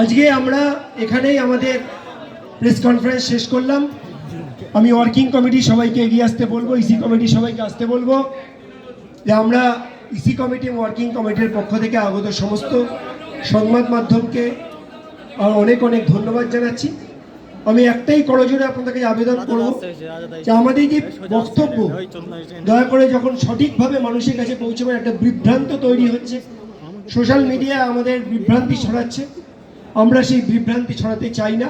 আজকে আমরা এখানেই আমাদের প্রেস কনফারেন্স শেষ করলাম। আমি ওয়ার্কিং কমিটি সবাইকে এগিয়ে আসতে বলব ইসি কমিটি সবাইকে আসতে বলব যে আমরা ইসি কমিটি ওয়ার্কিং কমিটির পক্ষ থেকে আগত সমস্ত সংবাদ মাধ্যমকে অনেক অনেক ধন্যবাদ জানাচ্ছি। আমি একটাই করজোরে আপনাদেরকে আবেদন করব যে আমাদের যে বক্তব্য, দয়া করে যখন সঠিকভাবে মানুষের কাছে পৌঁছাবার একটা বিভ্রান্ত তৈরি হচ্ছে। সোশ্যাল মিডিয়া আমাদের বিভ্রান্তি ছড়াচ্ছে। আমরা সেই বিভ্রান্তি ছড়াতে চাই না।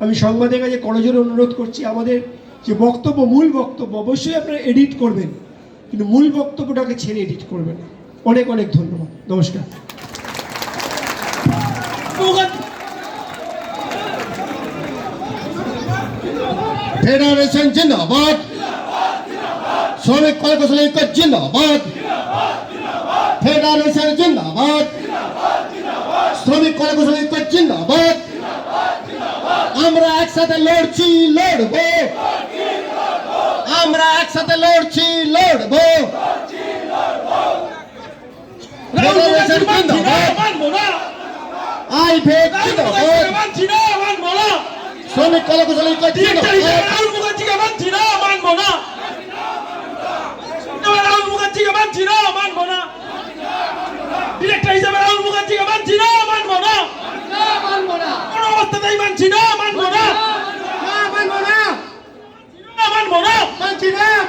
আমি সংবাদের কাছে করজোরে অনুরোধ করছি, আমাদের যে বক্তব্য, মূল বক্তব্য অবশ্যই আপনারা এডিট করবেন, কিন্তু মূল বক্তব্যটাকে ছেড়ে এডিট করবেন। অনেক অনেক ধন্যবাদ। নমস্কার। ফেডারেশন জিন্দাবাদ। শ্রমিক ঐক্য জিন্দাবাদ। ফেডারেশন জিন্দাবাদ। শ্রমিক কর্মচারী ঐক্য জিন্দাবাদ। আমরা একসাথে লড়ছি লড়বো। আমরা একসাথে লড়ছি লড়বো। আই ভেদ শ্রমিক কর্মচারী ঐক্য জিন্দাবাদ। ডিরেক্টর হিসেবে রাহুল মুখার্জিকে মানছি না মানবো না কোন অবস্থাতেই মানছি না মানবো না মানবো না